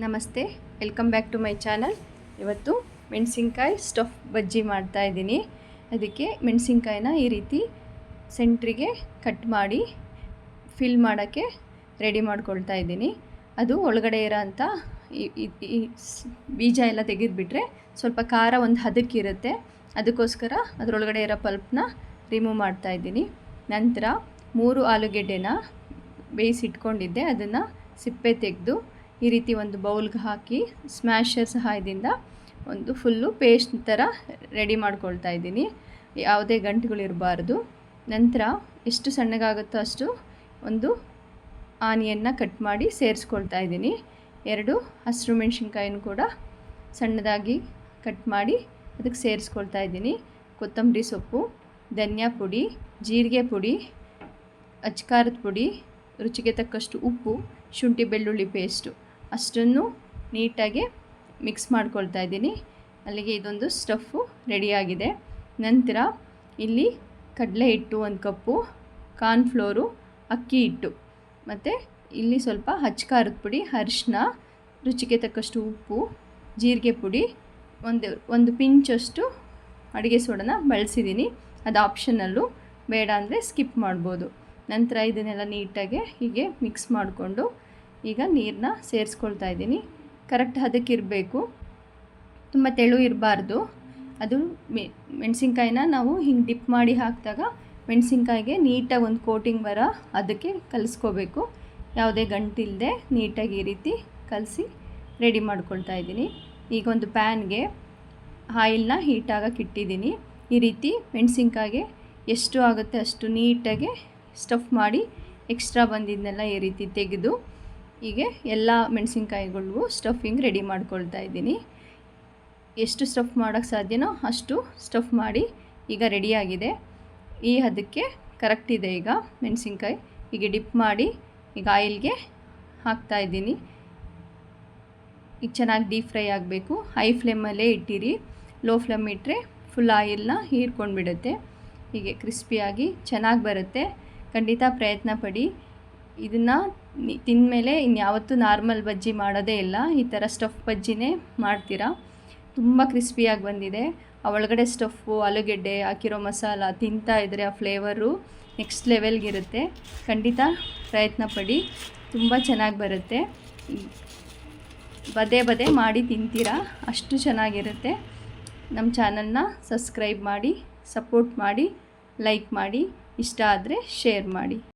ನಮಸ್ತೆ welcome back to my channel ಇವತ್ತು ಮೆಣಸಿನ್ಕಾಯಿ ಸ್ಟಫ್ ಬಜ್ಜಿ ಮಾಡ್ತಾ ಇದ್ದೀನಿ. ಅದಕ್ಕೆ ಮೆಣಸಿನ್ಕಾಯಿನ ಈ ರೀತಿ ಸೆಂಟ್ರಿಗೆ ಕಟ್ ಮಾಡಿ ಫಿಲ್ ಮಾಡೋಕ್ಕೆ ರೆಡಿ ಮಾಡ್ಕೊಳ್ತಾ ಇದ್ದೀನಿ. ಅದು ಒಳಗಡೆ ಇರೋ ಅಂಥ ಈ- ಬೀಜ ಎಲ್ಲ ತೆಗೆದುಬಿಟ್ರೆ ಸ್ವಲ್ಪ ಖಾರ ಒಂದು ಹದಕ್ಕಿರುತ್ತೆ ಅದಕ್ಕೋಸ್ಕರ ಅದರೊಳಗಡೆ ಇರೋ ಪಲ್ಪ್ನ ರಿಮೂವ್ ಮಾಡ್ತಾ ಇದ್ದೀನಿ. ನಂತರ ಮೂರು ಆಲೂಗೆಡ್ಡೆನ ಬೇಯಿಸಿಟ್ಕೊಂಡಿದ್ದೆ. ಅದನ್ನು ಸಿಪ್ಪೆ ತೆಗೆದು ಈ ರೀತಿ ಒಂದು ಬೌಲ್ಗೆ ಹಾಕಿ ಸ್ಮ್ಯಾಶರ್ ಸಹಾಯದಿಂದ ಒಂದು ಫುಲ್ಲು ಪೇಸ್ಟ್ ಥರ ರೆಡಿ ಮಾಡ್ಕೊಳ್ತಾ ಇದ್ದೀನಿ. ಯಾವುದೇ ಗಂಟುಗಳಿರಬಾರ್ದು ನಂತರ ಎಷ್ಟು ಸಣ್ಣಗಾಗುತ್ತೋ ಅಷ್ಟು ಒಂದು ಆನಿಯನ್ನ ಕಟ್ ಮಾಡಿ ಸೇರಿಸ್ಕೊಳ್ತಾ ಇದ್ದೀನಿ. ಎರಡು ಹಸಿರು ಮೆಣಸಿನ್ಕಾಯಿನೂ ಕೂಡ ಸಣ್ಣದಾಗಿ ಕಟ್ ಮಾಡಿ ಅದಕ್ಕೆ ಸೇರಿಸ್ಕೊಳ್ತಾ ಇದ್ದೀನಿ. ಕೊತ್ತಂಬರಿ ಸೊಪ್ಪು, ಧನಿಯಾ ಪುಡಿ, ಜೀರಿಗೆ ಪುಡಿ ಅಚ್ಕಾರದ ಪುಡಿ, ರುಚಿಗೆ ತಕ್ಕಷ್ಟು ಉಪ್ಪು, ಶುಂಠಿ ಬೆಳ್ಳುಳ್ಳಿ ಪೇಸ್ಟು. ಅಷ್ಟನ್ನು ನೀಟಾಗಿ ಮಿಕ್ಸ್ ಮಾಡ್ಕೊಳ್ತಾ ಇದ್ದೀನಿ. ಅಲ್ಲಿಗೆ ಇದೊಂದು ಸ್ಟಫು ರೆಡಿಯಾಗಿದೆ. ನಂತರ ಇಲ್ಲಿ ಕಡಲೆ ಹಿಟ್ಟು ಒಂದು ಕಪ್ಪು ಕಾರ್ನ್ಫ್ಲೋರು ಅಕ್ಕಿ ಹಿಟ್ಟು. ಮತ್ತು ಇಲ್ಲಿ ಸ್ವಲ್ಪ ಹಚ್ಕಾರದ ಪುಡಿ, ಅರಿಶಿನ, ರುಚಿಗೆ ತಕ್ಕಷ್ಟು ಉಪ್ಪು, ಜೀರಿಗೆ ಪುಡಿ, ಒಂದು ಒಂದು ಪಿಂಚಷ್ಟು ಅಡುಗೆ ಸೋಡನ ಬಳಸಿದ್ದೀನಿ. ಅದು ಆಪ್ಷನಲ್ಲು ಬೇಡ ಅಂದರೆ ಸ್ಕಿಪ್ ಮಾಡ್ಬೋದು. ನಂತರ ಇದನ್ನೆಲ್ಲ ನೀಟಾಗಿ ಹೀಗೆ ಮಿಕ್ಸ್ ಮಾಡಿಕೊಂಡು ಈಗ ನೀರನ್ನ ಸೇರಿಸ್ಕೊಳ್ತಾ ಇದ್ದೀನಿ. ಕರೆಕ್ಟ್ ಹದಕ್ಕಿರಬೇಕು ತುಂಬ ತೆಳು ಇರಬಾರ್ದು. ಅದು ಮೆ, ಮೆಣಸಿನ್ಕಾಯಿನ ನಾವು ಹಿಂಗೆ ಡಿಪ್ ಮಾಡಿ ಹಾಕಿದಾಗ ಮೆಣಸಿನ್ಕಾಯಿಗೆ ನೀಟಾಗಿ ಒಂದು ಕೋಟಿಂಗ್ ಬರ ಅದಕ್ಕೆ ಕಲಿಸ್ಕೋಬೇಕು. ಯಾವುದೇ ಗಂಟಿಲ್ಲದೆ ನೀಟಾಗಿ ಈ ರೀತಿ ಕಲಸಿ ರೆಡಿ ಮಾಡ್ಕೊಳ್ತಾ ಇದ್ದೀನಿ. ಈಗ ಒಂದು ಪ್ಯಾನ್ಗೆ ಆಯಿಲ್ನ ಹೀಟಾಗಕ್ಕೆ ಇಟ್ಟಿದ್ದೀನಿ ಈ ರೀತಿ ಮೆಣಸಿನ್ಕಾಯಿಗೆ ಎಷ್ಟು ಆಗುತ್ತೆ ಅಷ್ಟು ನೀಟಾಗಿ ಸ್ಟಫ್ ಮಾಡಿ ಎಕ್ಸ್ಟ್ರಾ ಬಂದಿದ್ದನ್ನೆಲ್ಲ ಈ ರೀತಿ ತೆಗೆದು ಹೀಗೆ ಎಲ್ಲ ಮೆಣಸಿನ್ಕಾಯಿಗಳಿಗೂ ಸ್ಟಫಿಂಗ್ ರೆಡಿ ಮಾಡ್ಕೊಳ್ತಾ ಇದ್ದೀನಿ. ಎಷ್ಟು ಸ್ಟಫ್ ಮಾಡೋಕ್ಕೆ ಸಾಧ್ಯನೋ ಅಷ್ಟು ಸ್ಟಫ್ ಮಾಡಿ ಈಗ ರೆಡಿಯಾಗಿದೆ ಈ ಅದಕ್ಕೆ ಕರೆಕ್ಟ್ ಇದೆ ಈಗ ಮೆಣಸಿನ್ಕಾಯಿ. ಹೀಗೆ ಡಿಪ್ ಮಾಡಿ ಈಗ ಆಯಿಲ್ಗೆ ಹಾಕ್ತಾ ಇದ್ದೀನಿ. ಈಗ ಚೆನ್ನಾಗಿ ಡೀಪ್ ಫ್ರೈ ಆಗಬೇಕು. ಹೈ ಫ್ಲೇಮಲ್ಲೇ ಇಟ್ಟಿರಿ. ಲೋ ಫ್ಲೇಮ್ ಇಟ್ಟರೆ ಫುಲ್ ಆಯಿಲ್ನ ಹೀರ್ಕೊಂಡು ಬಿಡುತ್ತೆ ಹೀಗೆ ಕ್ರಿಸ್ಪಿಯಾಗಿ ಚೆನ್ನಾಗಿ ಬರುತ್ತೆ. ಖಂಡಿತ ಪ್ರಯತ್ನ ಪಡಿ. ಇದನ್ನು ತಿಂದಮೇಲೆ ಇನ್ಯಾವತ್ತೂ ನಾರ್ಮಲ್ ಬಜ್ಜಿ ಮಾಡೋದೇ ಇಲ್ಲ. ಈ ಥರ ಸ್ಟಫ್ ಬಜ್ಜಿನೇ ಮಾಡ್ತೀರಾ? ತುಂಬ ಕ್ರಿಸ್ಪಿಯಾಗಿ ಬಂದಿದೆ. ಆ ಒಳಗಡೆ ಸ್ಟಫು ಆಲೂಗೆಡ್ಡೆ, ಹಾಕಿರೋ ಮಸಾಲ ತಿಂತಾ ಇದ್ದರೆ ಆ ಫ್ಲೇವರು ನೆಕ್ಸ್ಟ್ ಲೆವೆಲ್ಗಿರುತ್ತೆ ಖಂಡಿತ ಪ್ರಯತ್ನ ಪಡಿ. ತುಂಬ ಚೆನ್ನಾಗಿ ಬರುತ್ತೆ. ಬದೇ ಬದೇ ಮಾಡಿ ತಿಂತೀರಾ? ಅಷ್ಟು ಚೆನ್ನಾಗಿರುತ್ತೆ. ನಮ್ಮ ಚಾನಲ್ನ ಸಬ್ಸ್ಕ್ರೈಬ್ ಮಾಡಿ ಸಪೋರ್ಟ್ ಮಾಡಿ ಲೈಕ್ ಮಾಡಿ, ಇಷ್ಟ ಆದರೆ ಶೇರ್ ಮಾಡಿ.